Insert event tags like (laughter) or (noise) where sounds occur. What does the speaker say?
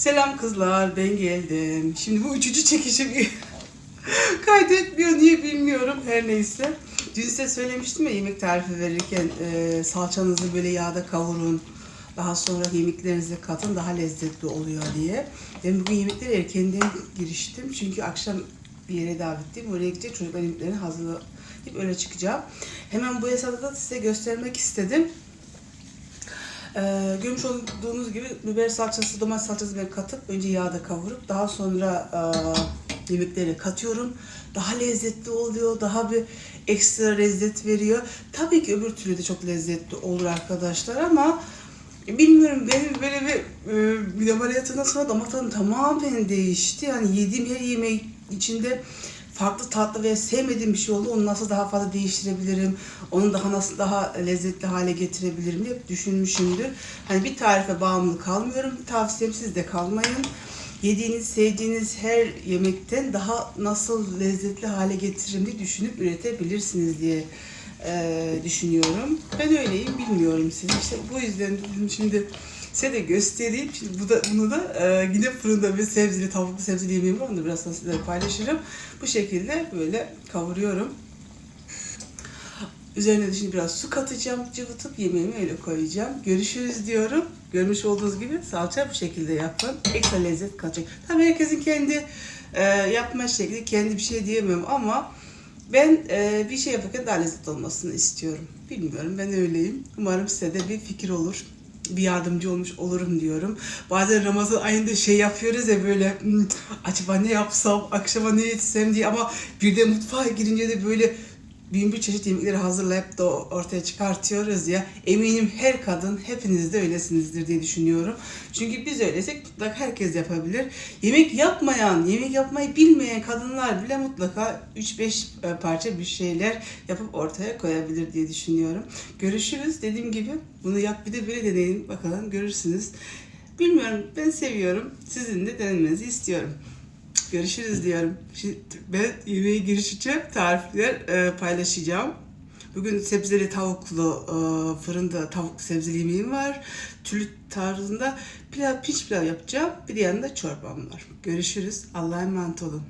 Selam kızlar, ben geldim. Şimdi bu üçüncü çekişimi (laughs) kaydetmiyor, niye bilmiyorum. Her neyse. Dün size söylemiştim ya yemek tarifi verirken e, salçanızı böyle yağda kavurun. Daha sonra yemeklerinize katın daha lezzetli oluyor diye. Ben bugün yemeklere erkenden giriştim. Çünkü akşam bir yere davetliyim. Oraya gidecek çocuklar yemeklerini hazırlayıp öyle çıkacağım. Hemen bu hesabı da size göstermek istedim. Ee, görmüş olduğunuz gibi biber salçası, domates salçası ben katıp önce yağda kavurup daha sonra e, yemeklere katıyorum. Daha lezzetli oluyor, daha bir ekstra lezzet veriyor. Tabii ki öbür türlü de çok lezzetli olur arkadaşlar ama bilmiyorum benim böyle bir e, bir ameliyatından sonra damak tadım tamamen değişti. Yani yediğim her yemeğin içinde farklı tatlı ve sevmediğim bir şey oldu. Onu nasıl daha fazla değiştirebilirim? Onu daha nasıl daha lezzetli hale getirebilirim diye düşünmüşümdür. Hani bir tarife bağımlı kalmıyorum. Tavsiyem siz de kalmayın. Yediğiniz, sevdiğiniz her yemekten daha nasıl lezzetli hale getiririm diye düşünüp üretebilirsiniz diye e, düşünüyorum. Ben öyleyim, bilmiyorum siz. İşte bu yüzden şimdi size de göstereyim. Şimdi bu da, bunu da e, yine fırında bir sebzeli, tavuklu sebzeli yemeğim var. Onu da biraz sonra sizlerle paylaşırım. Bu şekilde böyle kavuruyorum. Üzerine de şimdi biraz su katacağım, cıvıtıp yemeğimi öyle koyacağım. Görüşürüz diyorum. Görmüş olduğunuz gibi salça bu şekilde yapın. Ekstra lezzet katacak. Tabii herkesin kendi e, yapma şekli, kendi bir şey diyemem ama ben e, bir şey yaparken daha lezzetli olmasını istiyorum. Bilmiyorum ben öyleyim. Umarım size de bir fikir olur. Bir yardımcı olmuş olurum diyorum. Bazen Ramazan ayında şey yapıyoruz ya böyle "Hmm, acaba ne yapsam, akşama ne yetsem diye ama bir de mutfağa girince de böyle bin bir çeşit yemekleri hazırlayıp da ortaya çıkartıyoruz ya. Eminim her kadın hepiniz de öylesinizdir diye düşünüyorum. Çünkü biz öylesek mutlaka herkes yapabilir. Yemek yapmayan, yemek yapmayı bilmeyen kadınlar bile mutlaka 3-5 parça bir şeyler yapıp ortaya koyabilir diye düşünüyorum. Görüşürüz. Dediğim gibi bunu yap bir de böyle deneyin bakalım görürsünüz. Bilmiyorum ben seviyorum. Sizin de denemenizi istiyorum. Görüşürüz diyorum. Şimdi ben yemeğe girişeceğim. Tarifler e, paylaşacağım. Bugün sebzeli tavuklu e, fırında tavuklu sebzeli yemeğim var. Türlü tarzında pilav, piç pilav yapacağım. Bir de yanında çorbam var. Görüşürüz. Allah'a emanet olun.